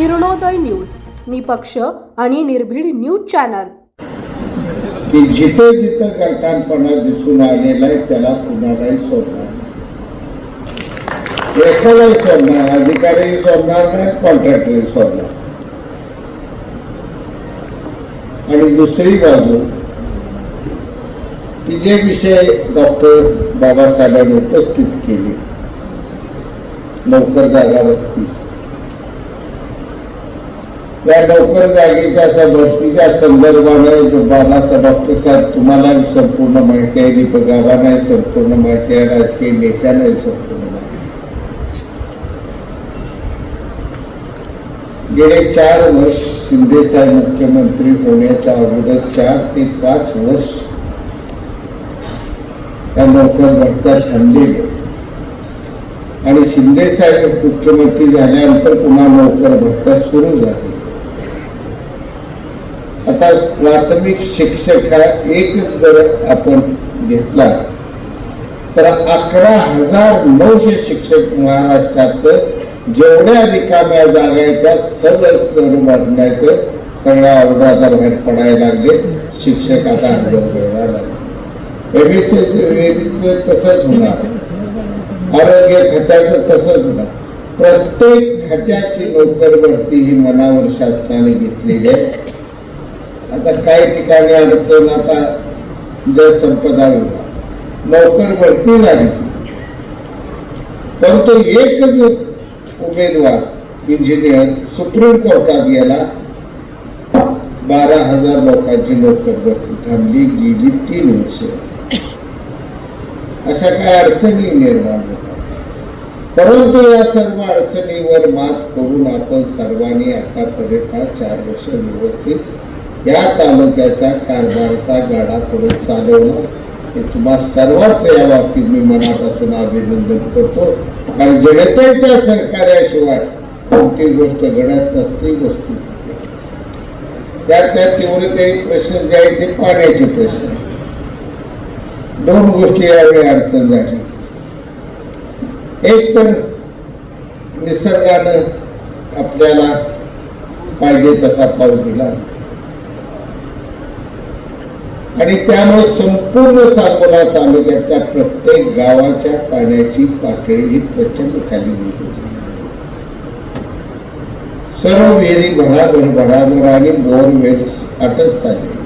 Kiranoday news निपक्ष आणि निर्भीड न्यूज चॅनल. की जिथे जिथे गलतानपणा दिसून आलेला आहे त्याला कुणालाही सोडणार एकालाही सोडणार अधिकारीही सोडणार नाही कॉन्ट्रॅक्टरही सोडणार आणि दुसरी बाजू की जे विषय डॉक्टर बाबासाहेबांनी उपस्थित केले लवकर जागा भरतीचे या लवकर जागेच्या अशा भरतीच्या संदर्भाने बाबासाहेब डॉक्टर साहेब तुम्हाला संपूर्ण माहिती आहे दीपक गावांना संपूर्ण माहिती आहे राजकीय नेत्यांना संपूर्ण माहिती. गेले चार वर्ष शिंदे साहेब मुख्यमंत्री होण्याच्या अगोदर चार ते पाच वर्ष या नोकर भरता थांबलेले. आणि शिंदे साहेब मुख्यमंत्री झाल्यानंतर पुन्हा नोकर भरता सुरू झाली आता प्राथमिक शिक्षक हा एकच जर आपण घेतला. तर अकरा हजार नऊशे शिक्षक महाराष्ट्रात जेवढ्या रिकाम्या जागा आहेत त्या सर्व सर्व भरण्याचं सगळ्या वर्गाचा बाहेर पडायला लागले. शिक्षक आता हजर मिळणार लागले. तसंच होणार. आरोग्य खात्याचं तसंच होणार. प्रत्येक खात्याची नोकर भरती ही मनावर शासनाने घेतलेली आहे. आता काही ठिकाणी अडचण आता जर संपदा विभाग लवकर भरती झाली. परंतु एकच उमेदवार इंजिनियर सुप्रीम कोर्टात गेला. बारा हजार लोकांची नोकर भरती थांबली गेली तीन वर्ष. अशा काही अडचणी निर्माण होतात. परंतु या सर्व अडचणीवर मात करून आपण सर्वांनी आतापर्यंत चार वर्ष व्यवस्थित या तालुक्याच्या कारभाराचा गाडा पुढे चालवणं हे तुम्हा सर्वांच या बाबतीत मी मनापासून अभिनंदन करतो. कारण जनतेच्या सहकार्याशिवाय कोणती गोष्ट घडत नसते वस्तू. त्या तीव्रते प्रश्न जे आहे ते पाण्याचे प्रश्न. दोन गोष्टी यावेळी अडचण झाली. एक तर निसर्गानं आपल्याला पाहिजे तसा पाऊस दिला. आणि त्यामुळे संपूर्ण सांगोला तालुक्याच्या प्रत्येक गावाच्या पाण्याची पातळी ही प्रचंड खाली होती सर्व विहिरी भराभर भराभर आणि बोरवेल्स अटत चालली.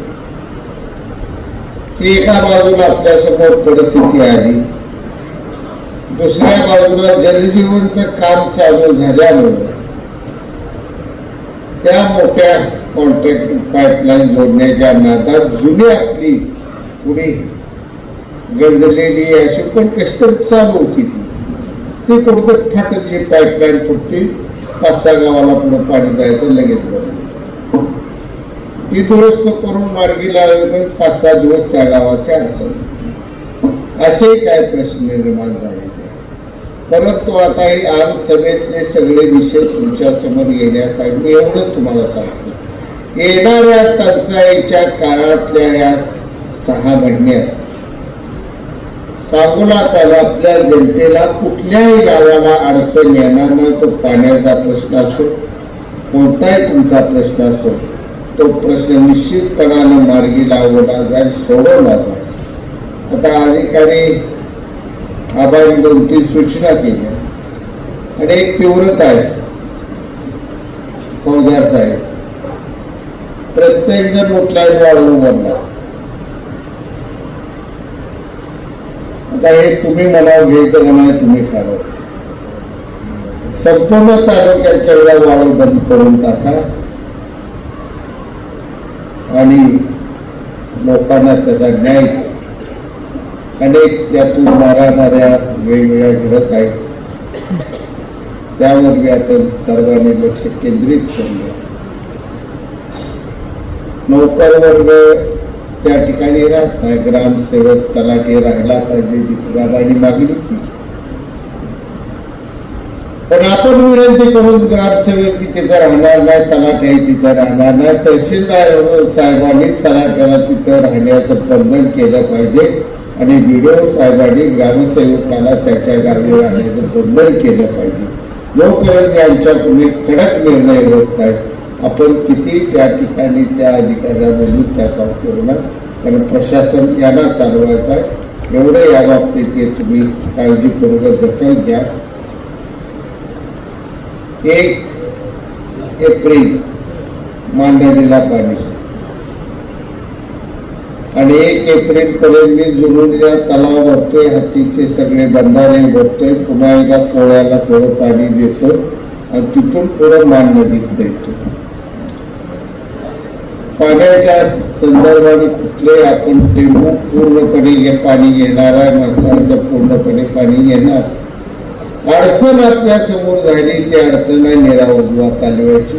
एका बाजूला आपल्यासमोर परिस्थिती आली. दुसऱ्या बाजूला जलजीवनचं काम चालू झाल्यामुळे त्या मोठ्या कॉन्ट्रॅक्ट पाईपलाईन जोडण्याच्या नादात जुनी आपली पुढे गरजलेली अशी पण कशी चालू होती ती. ती कुठं फाटची पाईपलाईन फुटली पाच सहा गावाला पुढे पाणी जायचं लगेच बंद. ती दुरुस्त करून मार्गी लावल्यामुळे पाच सहा दिवस त्या गावाचे अडचण असे काय प्रश्न निर्माण झाले. परंतु आता हे आम सभेतले सगळे विषय तुमच्यासमोर येण्यासाठी एवढंच तुम्हाला सांगतो. येणाऱ्या टंचाईच्या काळातल्या या सहा महिन्यात सांगोला आपल्या जनतेला कुठल्याही गावाला अडचण येणार नाही तो पाण्याचा प्रश्न असो कोणताही तुमचा प्रश्न असो तो प्रश्न निश्चितपणानं मार्गी लावला जाईल सोडवला जाईल. आता अधिकारी आबाई दोन तीन सूचना केल्या. आणि एक तीव्रता आहे. फौजदार साहेब प्रत्येक जण कुठलाही वाढवून बनला आता हे तुम्ही मला घ्यायचं का नाही तुम्ही ठरव. संपूर्ण तालुक्याच्या वेळा वाढव बंद करून टाका. आणि लोकांना त्याचा न्याय अनेक त्यातून मारामाऱ्या वेगवेगळ्या घडत आहेत. त्यावर आपण सर्वांनी लक्ष केंद्रित करूया नोकर वर्ग त्या ठिकाणी राहत नाही. ग्रामसेवक तलाठी राहायला पाहिजे दीपगाबांनी मागणी केली. पण आपण विनंती करून ग्रामसेवक तिथे राहणार नाही तलाठी तिथे राहणार नाही तहसीलदार साहेबांनी तलाठ्याला तिथं राहण्याचं बंधन केलं पाहिजे. आणि व्हिडिओ साहेबांनी ग्रामसेवकाला त्याच्या गावी राहण्याचं बंधन केलं पाहिजे. जोपर्यंत यांच्यापूर्वी कडक निर्णय होत नाही आपण किती त्या ठिकाणी त्या अधिकाऱ्यांमधून त्याचा उपयोग नाही कारण प्रशासन यांना चालवायचं आहे. एवढं या बाबतीत हे तुम्ही काळजीपूर्वक दखल घ्या. एक एप्रिल मांडणीला पाणी आणि एक एप्रिल पर्यंत मी जुनूच्या तलाव भरतोय हत्तीचे सगळे बंधारे भरतोय. पुन्हा एकदा पोळ्याला थोडं पाणी देतो आणि तिथून पुढं मांडणी देतो. पाण्याच्या संदर्भाने कुठले आपण टेंबू पूर्णपणे पाणी घेणार आहे माणसांचं पूर्णपणे पाणी येणार अडचण आपल्यासमोर झाली ती अडचण आहे निरावजवा कालव्याची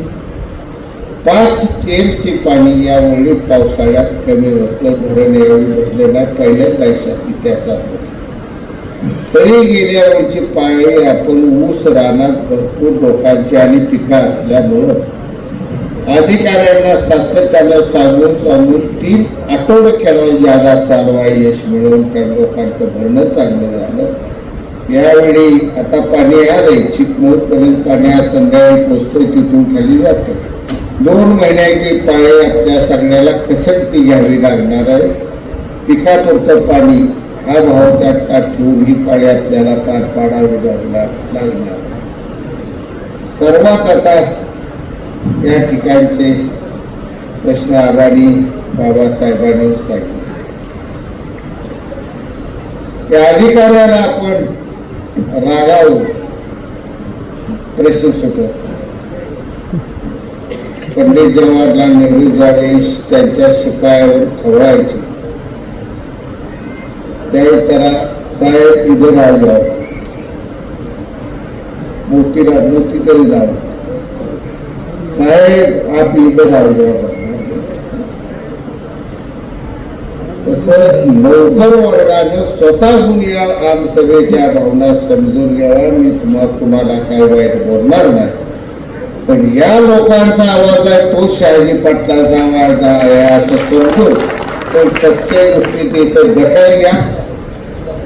पाच टीएमसी पाणी यावेळी पावसाळ्यात कमी होतं धरण यावेळी भरलेला पहिल्यांदा इतिहासात तरी गेल्या वेळची पाळी आपण ऊस रानात भरपूर लोकांची आणि पिका असल्यामुळं अधिकाऱ्यांना सातत्यानं सांगून सांगून तीन आठवडे केला जादा चालवा यश मिळवून त्या लोकांचं भरणं चांगलं झालं. यावेळी आता पाणी आलंय. चिकमोर पर्यंत पाणी आज संध्याकाळी पोचतोय तिथून खाली जातं दोन महिन्याची पाळे आपल्या सगळ्याला कसटती घ्यावी लागणार आहे. पिकापुरतं पाणी हा भाव त्यात ठेवून ही पाळी आपल्याला पार पाडावी लागणार लागणार. सर्वात आता या ठिकाणचे प्रश्न आबानी बाबासाहेबांनी सांगितले त्या अधिकाऱ्याला आपण रागावू प्रश्न सुटत पंडित जवाहरलाल नेहरू ज्यावेळी त्यांच्या शिपायावर खवळायचे त्यावेळी त्याला साहेब इधर आ जाओ मोतीला तरी जाओ साहेब आप इथं राहिले तसंच तसं वर्गानं स्वतःहून या आमसभेच्या भावना समजून घ्यावा. मी तुम्हा तुम्हाला काय वाईट बोलणार नाही. पण या लोकांचा आवाज आहे तो शहाजी पाटलाचा आवाज आहे असं समजून पण प्रत्येक गोष्टीत इथं दखल घ्या.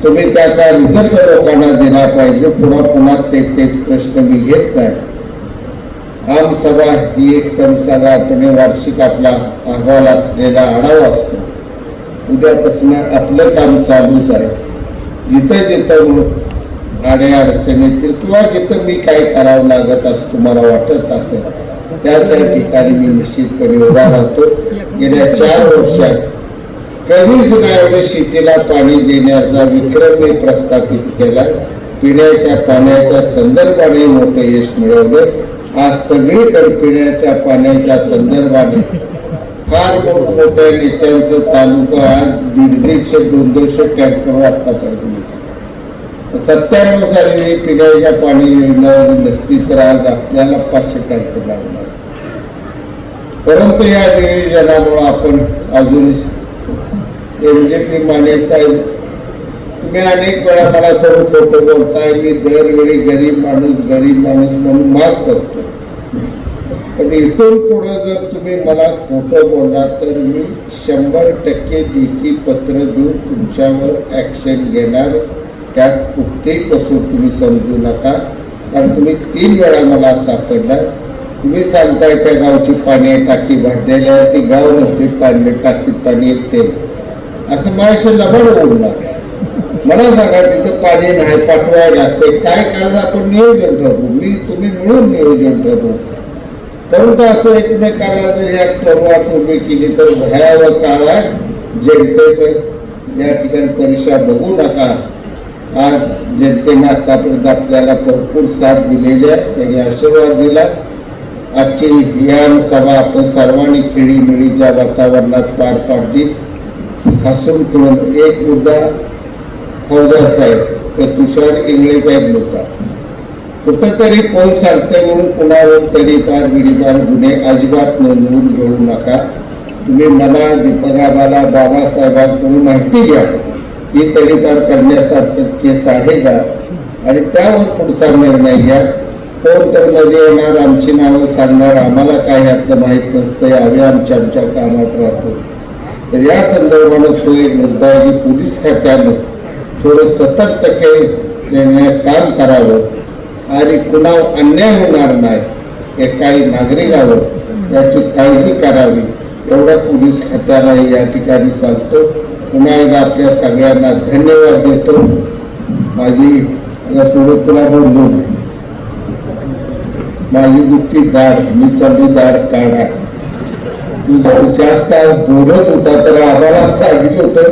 तुम्ही त्याचा रिझल्ट लोकांना दिला पाहिजे. पुन्हा पुन्हा तेच तेच प्रश्न मी घेत नाही. आमसभा ही एक संसाधारणपणे वार्षिक आपला अहवाल असलेला आढावा असतो. उद्यापासून आपलं काम चालूच आहे. जिथं जिथं आणि अडचण येतील किंवा जिथं मी काय करावं लागत असं तुम्हाला वाटत असेल त्या त्या ठिकाणी मी निश्चितपणे उभा राहतो. गेल्या चार वर्षात कधीच नाही शेतीला पाणी देण्याचा विक्रम मी प्रस्थापित केला. पिण्याच्या पाण्याच्या संदर्भाने मोठं यश मिळवलं. आज सगळीकडे पिण्याच्या पाण्याच्या संदर्भाने फार मोठमोठ्या नेत्यांचं तालुका आज दीड दीडशे दोन दोनशे टँकर आतापर्यंत सत्त्याण्णव साली पिण्याच्या पाणी योजना नसती तर आज आपल्याला पाचशे टँकर लागणार. परंतु या नियोजनामुळे आपण अजून एमजेपी माने साहेब तुम्ही अनेक वेळा मला थोडं खोटं बोलताय मी दरवेळी गरीब माणूस गरीब माणूस म्हणून माफ करतो. पण इथून पुढं जर तुम्ही मला खोटं बोलला तर मी शंभर टक्के लेखी पत्र देऊन तुमच्यावर ॲक्शन घेणार. त्यात कुठेही कसून तुम्ही समजू नका. कारण तुम्ही तीन वेळा मला सापडला तुम्ही सांगताय त्या गावची पाणी टाकी भरलेल्या ती गाव नव्हती पाणी टाकीत पाणी येते. असं माझ्याशी लबड बोलणार मला सांगा तिथं पाणी नाही पाठवायला लागते काय करायचं आपण नियोजन ठरवू मी तुम्ही मिळून नियोजन ठरवू परंतु असं एकमेकाला जर या ठरवाट उभी केली तर भयावह काळ आहे. जनतेचं या ठिकाणी परीक्षा बघू नका. आज जनतेने आतापर्यंत आपल्याला भरपूर साथ दिलेली आहे. त्यांनी आशीर्वाद दिला. आजची ज्ञान सभा आपण सर्वांनी खेळीमेळीच्या वातावरणात पार पाडली. हसून खेळून एक मुद्दा फौजदार साहेब तर तुषार इंगळे साहेब बोलतात. कुठंतरी कोण सांगते म्हणून कुणावर तडीपार बिडीदार गुन्हे अजिबात नोंदवून घेऊ नका. तुम्ही मला दीपकाबाला बाबासाहेबांकडून माहिती घ्या ही तडीपार करण्यासारखं केस आहे का? आणि त्यावर पुढचा निर्णय घ्या. कोण तर मध्ये येणार आमची नावं सांगणार आम्हाला काय यातलं माहीत नसतं आम्ही आमच्या आमच्या कामात राहतो. तर या संदर्भानं तो एक मुद्दा आहे की पोलीस खात्यानं थोडं सतर्कतेने काम करावं आणि कुणावर अन्याय होणार नाही एकाही नागरिकावर याची काळजी करावी. एवढा पोलीस खात्याला या ठिकाणी सांगतो. पुन्हा एकदा आपल्या सगळ्यांना धन्यवाद देतो. माझी सोबत तुला बोललो माझी दुःखी दाढ मी चालू दाढ काढा. तू जास्त आज बोलत होता तर आम्हाला सांगितलं होतं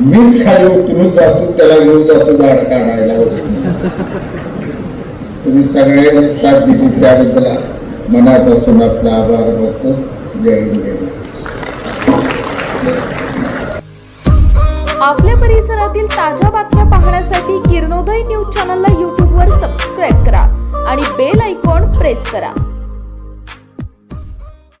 मीच खाली उतरून जातो त्याला घेऊन जातो झाड काढायला. तुम्ही सगळ्यांनी साथ दिली त्याबद्दल मनापासून आपला आभार मानतो. जय हिंद. जय आपल्या परिसरातील ताज्या बातम्या पाहण्यासाठी किरणोदय न्यूज चॅनलला यूट्यूबवर सबस्क्राईब करा आणि बेल आयकॉन प्रेस करा.